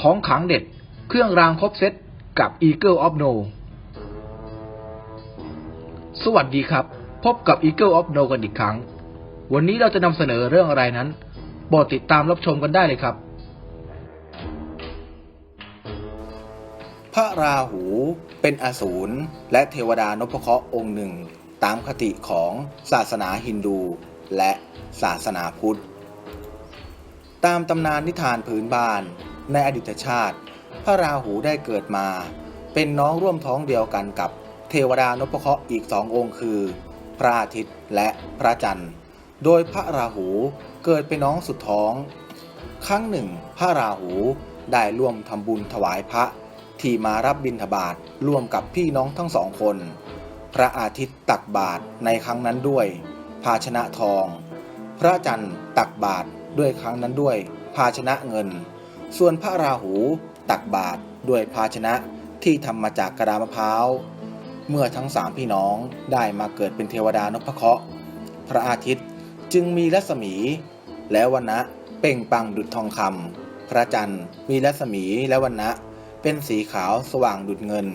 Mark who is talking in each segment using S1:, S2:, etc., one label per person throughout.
S1: ของขังเด็ด เครื่องรางครบเซตกับ Eagle of No สวัสดีครับ พบกับ Eagle of No กันอีกครั้ง วันนี้เราจะนำเสนอเรื่องอะไรนั้นโปรดติดตามรับชมกันได้เลยครับ
S2: พระราหูเป็นอสูรและเทวดานพเคราะห์องค์หนึ่ง ตามคติของศาสนาฮินดูและศาสนาพุทธ ตามตำนานนิทานพื้นบ้าน ในอดีตชาติ พระราหูได้เกิดมา เป็นน้องร่วมท้องเดียวกันกับเทวดานพเคราะห์อีกสององค์คือ พระอาทิตย์และพระจันทร์ โดยพระราหูเกิดเป็นน้องสุดท้อง ครั้งหนึ่ง พระราหูได้ร่วมทำบุญถวายพระที่มารับบิณฑบาตร่วมกับพี่น้องทั้งสองคน พระอาทิตย์ตักบาตรในครั้งนั้นด้วย ภาชนะทอง พระจันทร์ตักบาตรด้วยครั้งนั้นด้วย ภาชนะเงิน ส่วนพระราหูตักบาตรด้วยภาชนะที่ทำมาจากกระดามะพร้าว เมื่อทั้งสามพี่น้องได้มาเกิดเป็นเทวดานพเคราะห์พระอาทิตย์จึงมีรัศมี และวันนะเป่งปังดุจทองคำพระจันทร์มีรัศมีและวันนะเป็นสีขาวสว่างดุจเงิน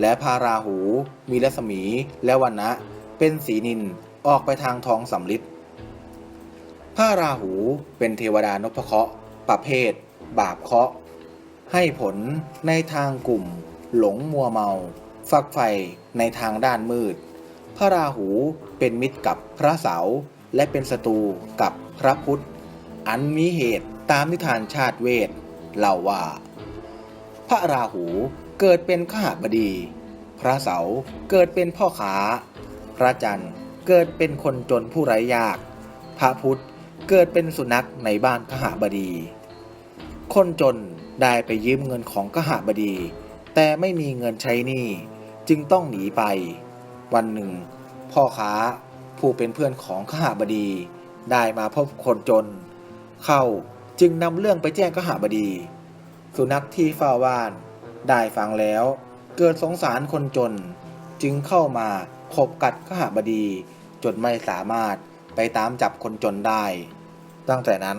S2: และพาราหูมีรัศมีและวันนะเป็นสีนินออกไปทางทองสำลิดพระราหูเป็นเทวดานพเคราะห์ประเภท บาปเคาะ ให้ผลในทางกลุ่ม หลงมัวเมา ฝักใฝ่ในทางด้านมืด พระราหูเป็นมิตรกับพระเสาและเป็นศัตรูกับพระพุทธ อันมีเหตุตามนิทานชาติเวทเล่าว่า พระราหูเกิดเป็นขหบดี พระเสาเกิดเป็นพ่อค้าพระจันทร์เกิดเป็นคนจนผู้ไร้ยาก พระพุทธเกิดเป็นสุนัขในบ้านขหบดี คนจนได้ไปยืมเงินของขหบดี แต่ไม่มีเงินใช้หนี้จึงต้องหนีไป วันหนึ่ง พ่อค้าผู้เป็นเพื่อนของขหบดี ได้มาพบคนจน เข้าจึงนำเรื่องไปแจ้งขหบดี สุนัขที่เฝ้าบ้านได้ฟังแล้ว เกิดสงสารคนจน จึงเข้ามาขบกัดขหบดีจนไม่สามารถไปตามจับคนจนได้ ตั้งแต่นั้น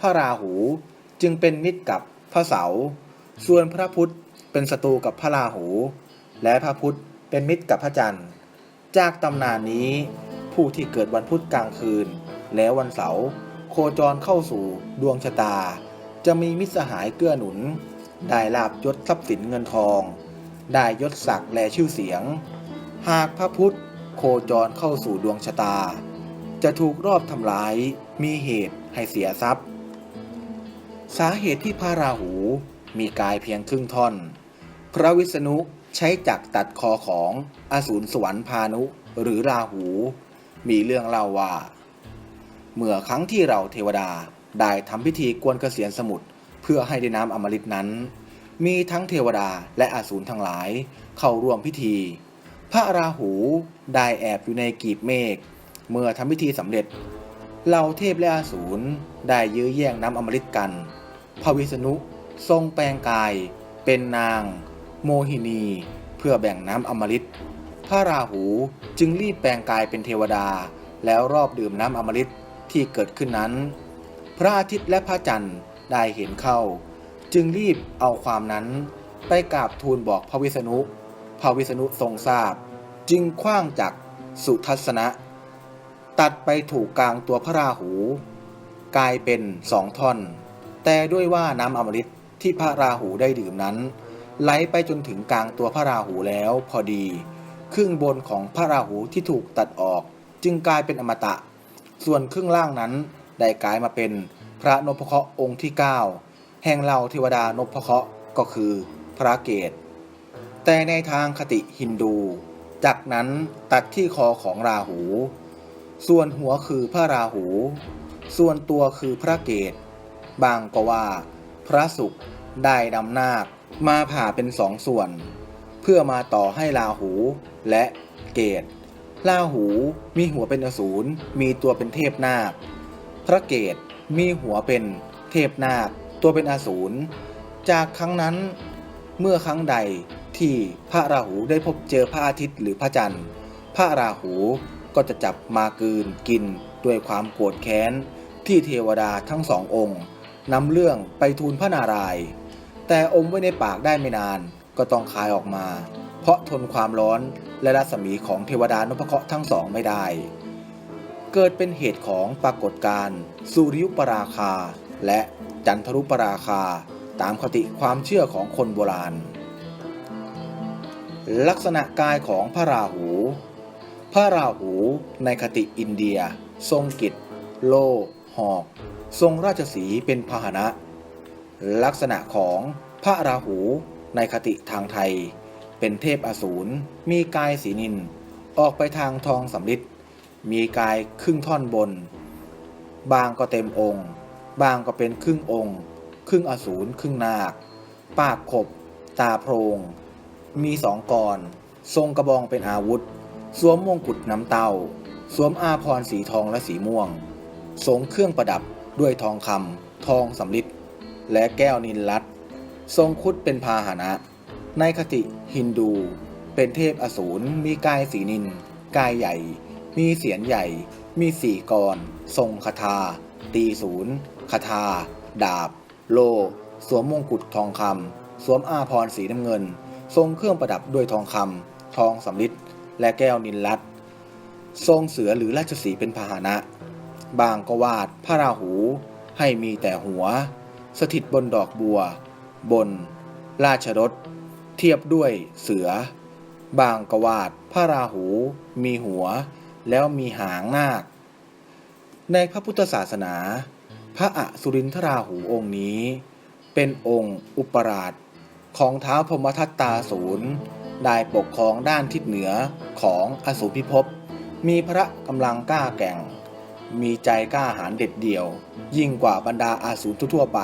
S2: พระราหู จึงเป็นมิตรกับพระเสา ส่วนพระพุทธเป็นศัตรูกับพระราหู และพระพุทธเป็นมิตรกับพระจันทร์ จากตำนานนี้ ผู้ที่เกิดวันพุธกลางคืน แล้ววันเสาร์โคจรเข้าสู่ดวงชะตา จะมีมิตรสหายเกื้อหนุน ได้ลาบยศทรัพย์สินเงินทอง ได้ยศศักดิ์และชื่อเสียง หากพระพุทธโคจรเข้าสู่ดวงชะตา จะถูกรอบทำร้ายมีเหตุให้เสียทรัพย์ สาเหตุที่พระราหูมีกายเพียงครึ่งท่อน พระวิษณุใช้จักรตัดคอของอสูรสวรรค์พานุหรือราหู มีเรื่องเล่าว่า เมื่อครั้งที่เราเทวดาได้ทำพิธีกวนเกษียณสมุทรเพื่อให้ได้น้ำอมฤตนั้น มีทั้งเทวดาและอสูรทั้งหลายเข้าร่วมพิธี พระราหูได้แอบอยู่ในกีบเมฆเมื่อทำพิธีสำเร็จ เหล่าเทพและอสูรได้ยื้อแย่งน้ำอมฤตกัน พระวิษณุทรงแปลงกาย เป็นนาง โมหินี เพื่อแบ่งน้ำอมฤต พระราหูจึงรีบแปลงกายเป็นเทวดา แล้วรอบดื่มน้ำอมฤตที่เกิดขึ้นนั้น พระอาทิตย์และพระจันทร์ได้เห็นเข้า จึงรีบเอาความนั้นไปกราบทูลบอกพระวิษณุ พระวิษณุทรงทราบ จึงคว้างจากสุทัศนะ ตัดไปถูกกลางตัวพระราหู กลายเป็นสองท่อน แต่ด้วยว่าน้ำอมฤตที่พระราหูได้ดื่มนั้น ไหลไปจนถึงกลางตัวพระราหูแล้วพอดี ครึ่งบนของพระราหูที่ถูกตัดออก จึงกลายเป็นอมตะ ส่วนครึ่งล่างนั้นได้กลายมาเป็นพระนพเคราะห์องค์ที่ 9 แห่งเหล่าเทวดานพเคราะห์ก็คือพระเกตแต่ในทางคติฮินดู จากนั้นตัดที่คอของราหู ส่วนหัวคือพระราหู ส่วนตัวคือพระเกต บางก็ว่า พระศุกร์ได้นำนาคมาผ่าเป็นสองส่วน เพื่อมาต่อให้ราหูและเกตราหูมีหัวเป็นอสูรมีตัวเป็นเทพนาค พระเกตมีหัวเป็นเทพนาค ตัวเป็นอสูรจากครั้งนั้นเมื่อครั้งใดที่พระราหูได้พบเจอพระอาทิตย์หรือพระจันทร์ พระราหู ก็จะจับมากลืนกินด้วยความโกรธแค้น ที่เทวดาทั้งสององค์นำเรื่องไปทูลพระนารายณ์แต่อมไว้ในปากได้ไม่นานก็ต้องคายออกมา เพราะทนความร้อนและรัศมีของเทวดานพเคราะห์ทั้งสองไม่ได้ เกิดเป็นเหตุของปรากฏการณ์สุริยุปราคา และจันทรุปราคาตามคติความเชื่อของคนโบราณ ลักษณะกายของพระราหู พระราหูในคติอินเดีย ทรงกิจ โล หอก ทรงราชสีเป็นพาหนะ ลักษณะของพระราหูในคติทางไทย เป็นเทพอสูรมีกายสีนิน ออกไปทางทองสำริดมีกายครึ่งท่อนบน บางก็เต็มองค์ บางก็เป็นครึ่งองค์ ครึ่งอสูรครึ่งนาค ปากขบ ตาโพรง มีสองกร ทรงกระบองเป็นอาวุธ สวมมงกุฎน้ำเต้า สวมอาพรสีทองและสีม่วงสวมเครื่องประดับด้วยทองคำทองสำริดและแก้วนิลลัตทรงคุดเป็นพาหนะ ในคติฮินดู เป็นเทพอสูรมีกายสีนิน กายใหญ่ มีเสียนใหญ่ มีสี่กร ทรงคาถาตีศูนย์คาถาดาบ โล สวมมงกุฎทองคำสวมอาพรสีน้ำเงิน ทรงเครื่องประดับด้วยทองคำทองสำริด และแก้วนิลลัตทรงเสือหรือราชสีเป็นพาหนะ บางก็วาดพระราหูให้มีแต่หัว สถิตบนดอกบัว บน ราชรถ เทียบด้วยเสือ บางกวาดพระราหู มีหัว แล้วมีหางนาค ในพระพุทธศาสนา พระอสุรินทราหูองค์นี้ เป็นองค์อุปราชของเท้าวพมทัตตาศูนย์ ได้ปกครองด้านทิศเหนือของอสูรพิภพ มีพระกำลังกล้าแก่ง มีใจกล้าหาญเด็ดเดี่ยว ยิ่งกว่าบรรดาอาสูรทั่วไป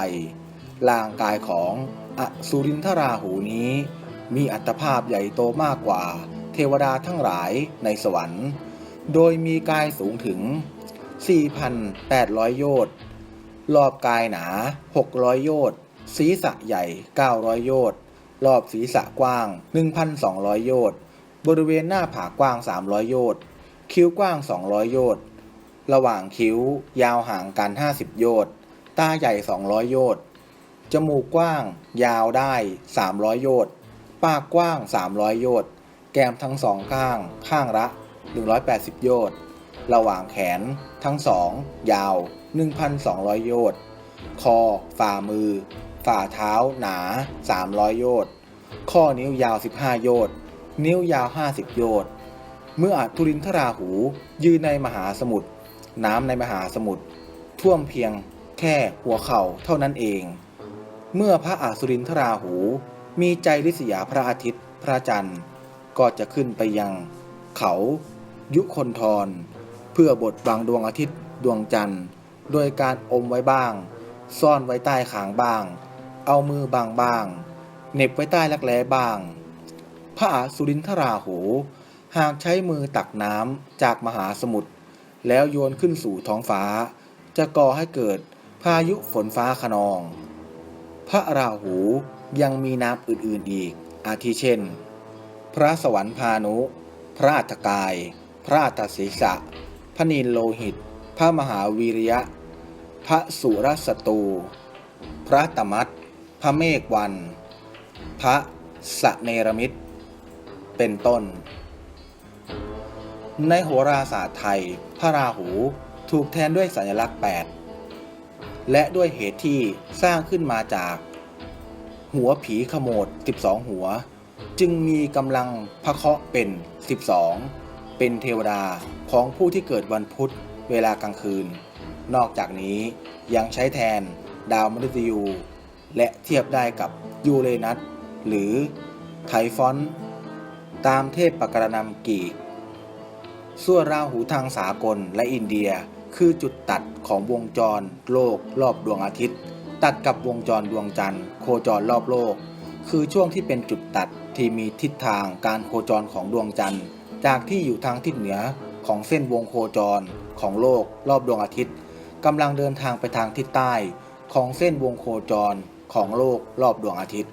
S2: ร่างกายของอสุรินทราหูนี้ มีอัตภาพใหญ่โตมากกว่า เทวดาทั้งหลายในสวรรค์ โดยมีกายสูงถึง 4,800 โยชน์ รอบกายหนา 600 โยชน์ศีรษะใหญ่ 900 โยชน์ รอบศีรษะกว้าง 1,200 โยชน์ บริเวณหน้าผากกว้าง 300 โยชน์ คิ้วกว้าง 200 โยชน์ ระหว่างคิ้วยาวห่างกัน 50 โยชน์ ตาใหญ่ 200 โยชน์ จมูกกว้าง ยาวได้ 300 โยชน์ ปากกว้าง 300 โยชน์ แก้มทั้งสองข้าง ข้างละ 180 โยชน์ ระหว่างแขนทั้งสอง ยาว 1,200 โยชน์ คอ ฝ่ามือ ฝ่าเท้าหนา 300 โยชน์ ข้อนิ้วยาว 15 โยชน์นิ้วยาว 50 โยชน์เมื่ออาทุรินทราหู ยืนในมหาสมุทรน้ำในมหาสมุทรท่วมเพียงแค่หัวเข่าเท่านั้นเอง เมื่อพระอาสุรินทราหู มีใจริษยาพระอาทิตย์พระจันทร์ ก็จะขึ้นไปยังเขายุคนทร เพื่อบดบังดวงอาทิตย์ดวงจันทร์ โดยการอมไว้บ้าง ซ่อนไว้ใต้ขางบ้าง เอามือบังบ้าง เน็บไว้ใต้รักแร้บ้าง พระอาสุรินทราหูหากใช้มือตักน้ำจากมหาสมุทรแล้วโยนขึ้นสู่ท้องฟ้า จะก่อให้เกิดพายุฝนฟ้าขนอง พระราหูยังมีนามอื่นๆอีก อาทิเช่น พระสวรรค์พานุ พระอัฐกาย พระอัฏฐศีษะพระนินโลหิต พระมหาวีริยะ พระสุรสตู พระตมัตพระเมฆวัน พระสะเนรมิตรเป็นต้น ในโหราศาสตร์ไทย พระราหูถูกแทนด้วยสัญลักษณ์ 8 และด้วยเหตุที่สร้างขึ้นมาจาก หัวผีขโมด 12 หัว จึงมีกำลังพระเคาะเป็น 12 เป็นเทวดาของผู้ที่เกิดวันพุธเวลากลางคืน นอกจากนี้ยังใช้แทนดาวมฤตยู และเทียบได้กับยูเรนัส หรือไทฟอนตามเทพปกรณำกีกส่วนราหูทางสากลและอินเดียคือจุดตัดของวงจรโลกรอบดวงอาทิตย์ ตัดกับวงจรดวงจันทร์โคจรรอบโลก คือช่วงที่เป็นจุดตัดที่มีทิศทางการโคจรของดวงจันทร์ จากที่อยู่ทางทิศเหนือของเส้นวงโคจรของโลกรอบดวงอาทิตย์กำลังเดินทางไปทางทิศใต้ของเส้นวงโคจรของโลกรอบดวงอาทิตย์